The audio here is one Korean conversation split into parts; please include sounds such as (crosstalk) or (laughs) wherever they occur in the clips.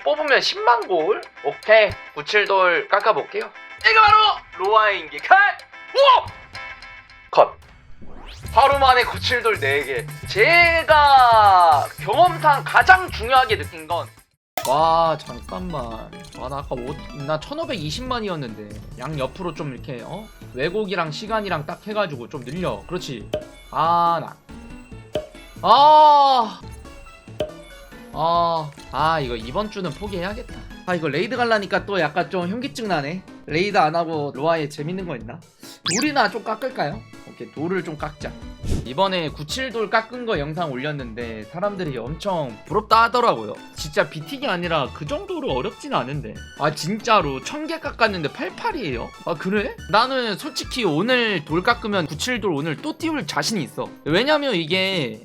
뽑으면 10만 골? 오케이 97돌 깎아볼게요 이거 바로 로아의 인기 컷! 오! 컷 하루 만에 97돌 4개 제가 경험상 가장 중요하게 느낀 건 와 잠깐만 와 나 아까 오, 나 1520만이었는데 양 옆으로 좀 이렇게 어? 왜곡이랑 시간이랑 딱 해가지고 좀 늘려 그렇지 아 나 아, 아, 아, 이거 이번 주는 포기해야겠다. 아, 이거 레이드 갈라니까 또 약간 좀 현기증 나네. 레이드 안 하고 로아에 재밌는 거 있나? 돌이나 좀 깎을까요? 오케이, 돌을 좀 깎자. 이번에 97돌 깎은 거 영상 올렸는데 사람들이 엄청 부럽다 하더라고요. 진짜 비틱이 아니라 그 정도로 어렵진 않은데. 아, 진짜로 1000개 깎았는데 88이에요? 아, 그래? 나는 솔직히 오늘 돌 깎으면 97돌 오늘 또 띄울 자신이 있어. 왜냐면 이게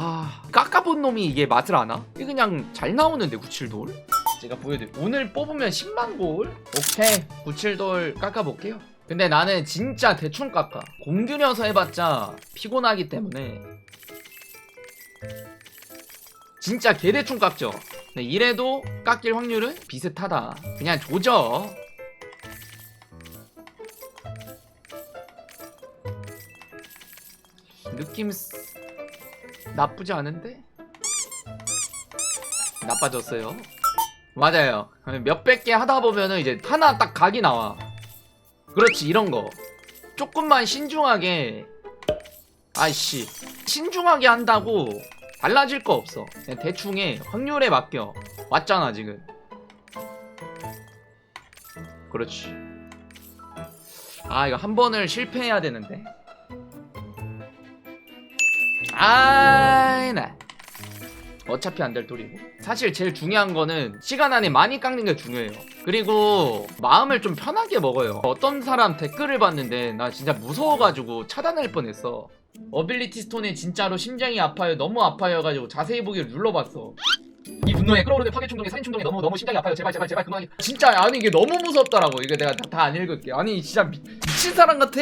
아 깎아본 놈이 이게 맛을 아나? 이게 그냥 잘 나오는데 97돌? 제가 보여드릴게요 오늘 뽑으면 10만 골? 오케이 97돌 깎아볼게요 근데 나는 진짜 대충 깎아 공들여서 해봤자 피곤하기 때문에 진짜 개대충 깎죠 근데 이래도 깎일 확률은 비슷하다 그냥 조져 느낌 쓰- 나쁘지 않은데? 나빠졌어요. 맞아요. 몇백 개 하다 보면은 이제 하나 딱 각이 나와. 그렇지, 이런 거. 조금만 신중하게. 아이씨. 신중하게 한다고 달라질 거 없어. 그냥 대충 해. 확률에 맡겨. 왔잖아, 지금. 그렇지. 아, 이거 한 번을 실패해야 되는데. 아이 나 어차피 안 될 돌이고. 사실 제일 중요한 거는 시간 안에 많이 깎는 게 중요해요. 그리고 마음을 좀 편하게 먹어요. 어떤 사람 댓글을 봤는데 나 진짜 무서워가지고 차단할 뻔했어. 어빌리티 스톤에 진짜로 심장이 아파요. 너무 아파요 가지고 자세히 보기를 눌러봤어. 이 분노에 끓어오르는 파괴 충동에 살인 충동에 너무 너무 심장이 아파요. 제발 제발 제발 그만이 진짜 아니 이게 너무 무섭더라고. 이게 내가 다 안 읽을게. 아니 진짜 미, 미친 사람 같아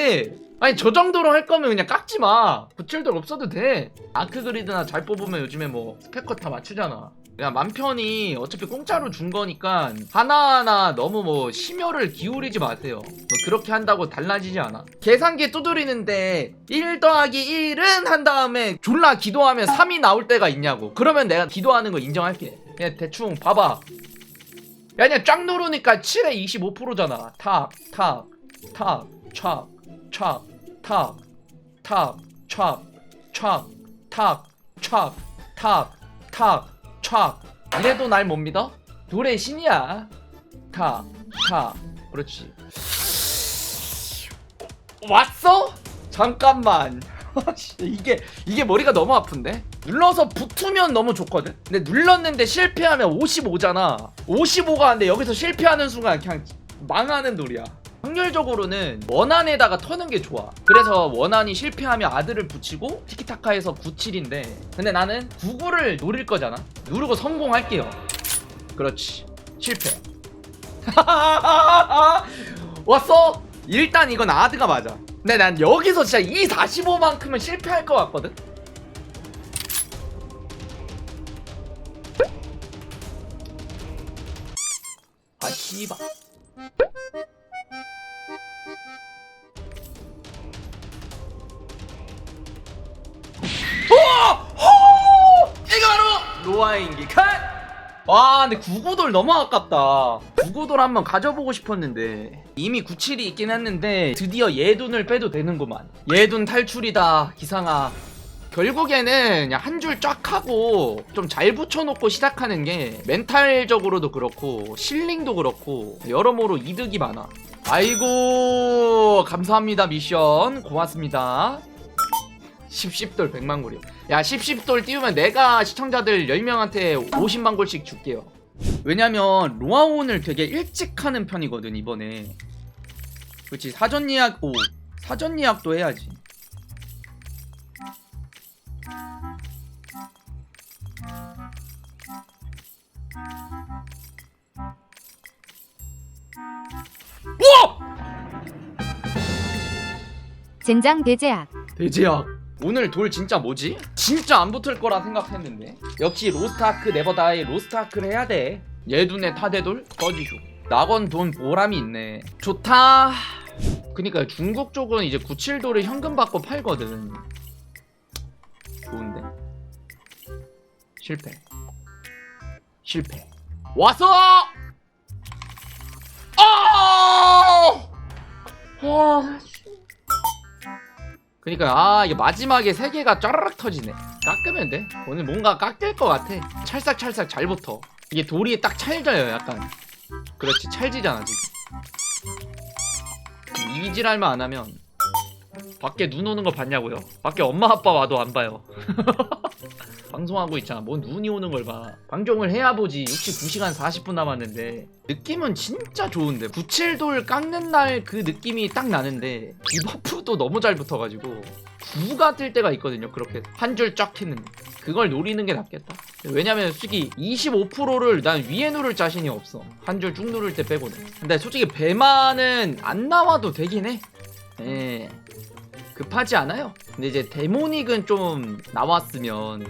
아니 저 정도로 할 거면 그냥 깎지 마. 97돌 없어도 돼. 아크 그리드나 잘 뽑으면 요즘에 뭐 스펙컷 다 맞추잖아. 그냥 맘 편히 어차피 공짜로 준 거니까 하나하나 너무 뭐 심혈을 기울이지 마세요. 뭐 그렇게 한다고 달라지지 않아. 계산기 두드리는데 1 더하기 1은 한 다음에 졸라 기도하면 3이 나올 때가 있냐고. 그러면 내가 기도하는 거 인정할게. 그냥 대충 봐봐. 야 그냥 쫙 누르니까 7에 25%잖아. 탁, 탁, 탁, 촥. 촥, 탁, 탁, 촥, 촥, 탁, 촥, 탁, 탁, 촥. 이래도 날 못 믿어? 둘의 신이야. 탁, 탁. 그렇지. 왔어? 잠깐만. (laughs) 이게 이게 머리가 너무 아픈데? 눌러서 붙으면 너무 좋거든. 근데 눌렀는데 실패하면 55잖아. 55가 안돼 여기서 실패하는 순간 그냥 망하는 돌이야. 확률적으로는 원안에다가 터는 게 좋아. 그래서 원안이 실패하면 아들을 붙이고 티키타카에서 97인데 근데 나는 99를 노릴 거잖아. 누르고 성공할게요. 그렇지. 실패. (laughs) 왔어? 일단 이건 아드가 맞아. 근데 난 여기서 진짜 이 45만큼은 실패할 것 같거든. 아 씨발. 와 근데 구고돌 너무 아깝다. 구고돌 한번 가져보고 싶었는데. 이미 97이 있긴 했는데 드디어 예둔을 빼도 되는구만. 예둔 탈출이다 기상아. 결국에는 한 줄 쫙 하고 좀 잘 붙여놓고 시작하는 게 멘탈적으로도 그렇고 실링도 그렇고 여러모로 이득이 많아. 아이고 감사합니다 미션. 고맙습니다 10십돌 100만 골이요. 야, 10십돌 띄우면 내가 시청자들 10명한테 50만 골씩 줄게요. 왜냐면 로아온을 되게 일찍 하는 편이거든, 이번에. 그렇지. 사전 예약 오. 사전 예약도 해야지. 젠장 대제약 대제약. 오늘 돌 진짜 뭐지? 진짜 안 붙을 거라 생각했는데. 역시 로스트아크 네버다이 로스트아크를 해야 돼얘 눈에 타대돌? 꺼지쇼. 낙원 돈 보람이 있네. 좋다. 그니까 중국 쪽은 이제 97돌을 현금 받고 팔거든. 좋은데? 실패. 실패. 왔어! 아! 아! 그니까 아 이게 마지막에 세 개가 쫘라락 터지네. 깎으면 돼? 오늘 뭔가 깎일 것 같아. 찰싹찰싹 잘 붙어. 이게 돌이 딱 찰져요 약간. 그렇지 찰지잖아 지금. 이질할만 안 하면 밖에 눈 오는 거 봤냐고요? 밖에 엄마 아빠 와도 안 봐요 (laughs) 방송하고 있잖아. 뭔 눈이 오는 걸봐. 방종을 해야 보지. 69시간 40분 남았는데. 느낌은 진짜 좋은데. 97돌 깎는 날 그 느낌이 딱 나는데 디버프도 너무 잘 붙어가지고 구가 뜰 때가 있거든요 그렇게 한 줄쫙 했는데 그걸 노리는 게 낫겠다. 왜냐면 솔직히 25%를 난 위에 누를 자신이 없어. 한 줄 쭉 누를 때 빼고는. 근데 솔직히 배만은 안 나와도 되긴 해. 예. 급하지 않아요. 근데 이제 데모닉은 좀 나왔으면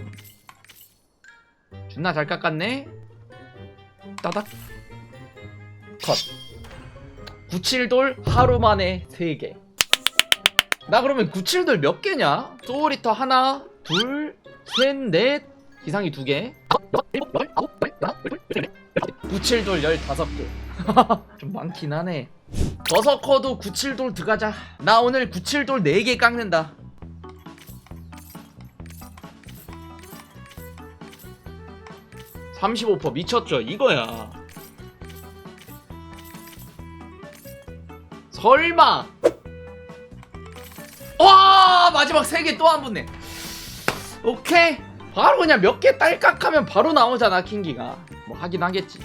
존나 잘 깎았네. 따닥. 컷. 97돌 하루 만에 3개. 나 그러면 97돌 몇 개냐? 소울리터 하나 둘셋넷. 이상이 두개. 97돌 15개. 좀 많긴 하네. 버서커도 97돌 들어가자 나 오늘 97돌 4개 깎는다 (35% 미쳤죠 이거야 설마 와 마지막 세개또 한 붙네 오케이 바로 그냥 몇 개 딸깍 하면 바로 나오잖아 킹기가 뭐 하긴 하겠지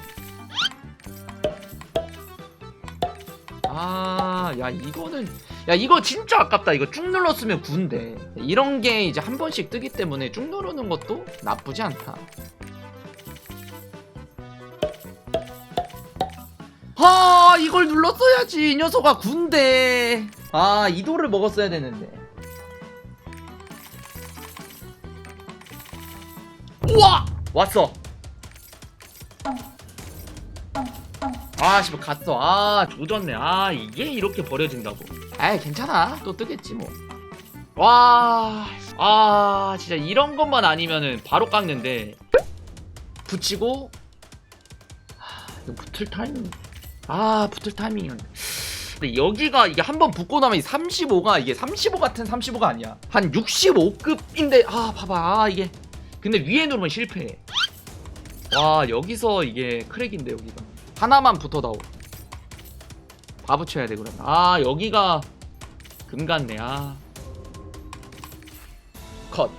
아, 야, 이거는. 야, 이거 진짜 아깝다. 이거 쭉 눌렀으면 군데. 이런 게 이제 한 번씩 뜨기 때문에 쭉 누르는 것도 나쁘지 않다. 아, 이걸 눌렀어야지. 이 녀석아, 군데. 아, 이 돌을 먹었어야 되는데. 우와! 왔어. 아, 씨발 갔어. 아, 조졌네. 아, 이게 이렇게 버려진다고. 에이, 괜찮아. 또 뜨겠지 뭐. 와, 아, 진짜 이런 것만 아니면은 바로 깎는데 붙이고 하, 이거 붙을 타이밍. 아, 붙을 타이밍이었네. 근데 여기가 이게 한 번 붙고 나면 이 35가 이게 35 같은 35가 아니야. 한 65급인데 아, 봐봐. 아, 이게 근데 위에 누르면 실패해. 와, 여기서 이게 크랙인데 여기가. 하나만 붙어다오. 다 붙여야 돼 그럼. 아 여기가 금 같네. 아. 컷.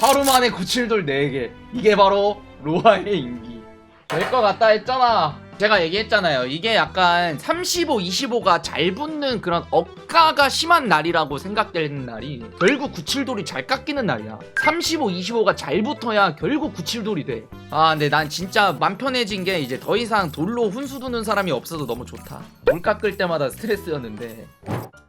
하루 만에 97돌 4개. 이게 바로 로아의 인기. 될 것 같다 했잖아. 제가 얘기했잖아요. 이게 약간 35, 25가 잘 붙는 그런 억가가 심한 날이라고 생각되는 날이 결국 97돌이 잘 깎이는 날이야. 35, 25가 잘 붙어야 결국 97돌이 돼. 아, 근데 난 진짜 맘 편해진 게 이제 더 이상 돌로 훈수 두는 사람이 없어서 너무 좋다. 돌 깎을 때마다 스트레스였는데.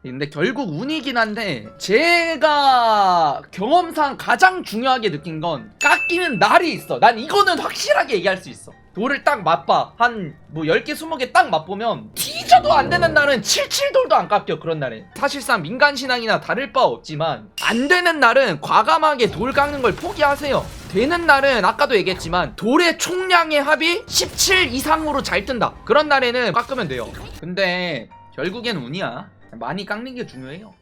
근데 결국 운이긴 한데 제가 경험상 가장 중요하게 느낀 건 깎이는 날이 있어. 난 이거는 확실하게 얘기할 수 있어. 돌을 딱 맛봐. 한 뭐 10개, 20개 딱 맛보면 뒤져도 안 되는 날은 77돌도 안 깎여. 그런 날엔. 사실상 민간신앙이나 다를 바 없지만 안 되는 날은 과감하게 돌 깎는 걸 포기하세요. 되는 날은 아까도 얘기했지만 돌의 총량의 합이 17 이상으로 잘 뜬다. 그런 날에는 깎으면 돼요. 근데 결국엔 운이야. 많이 깎는 게 중요해요.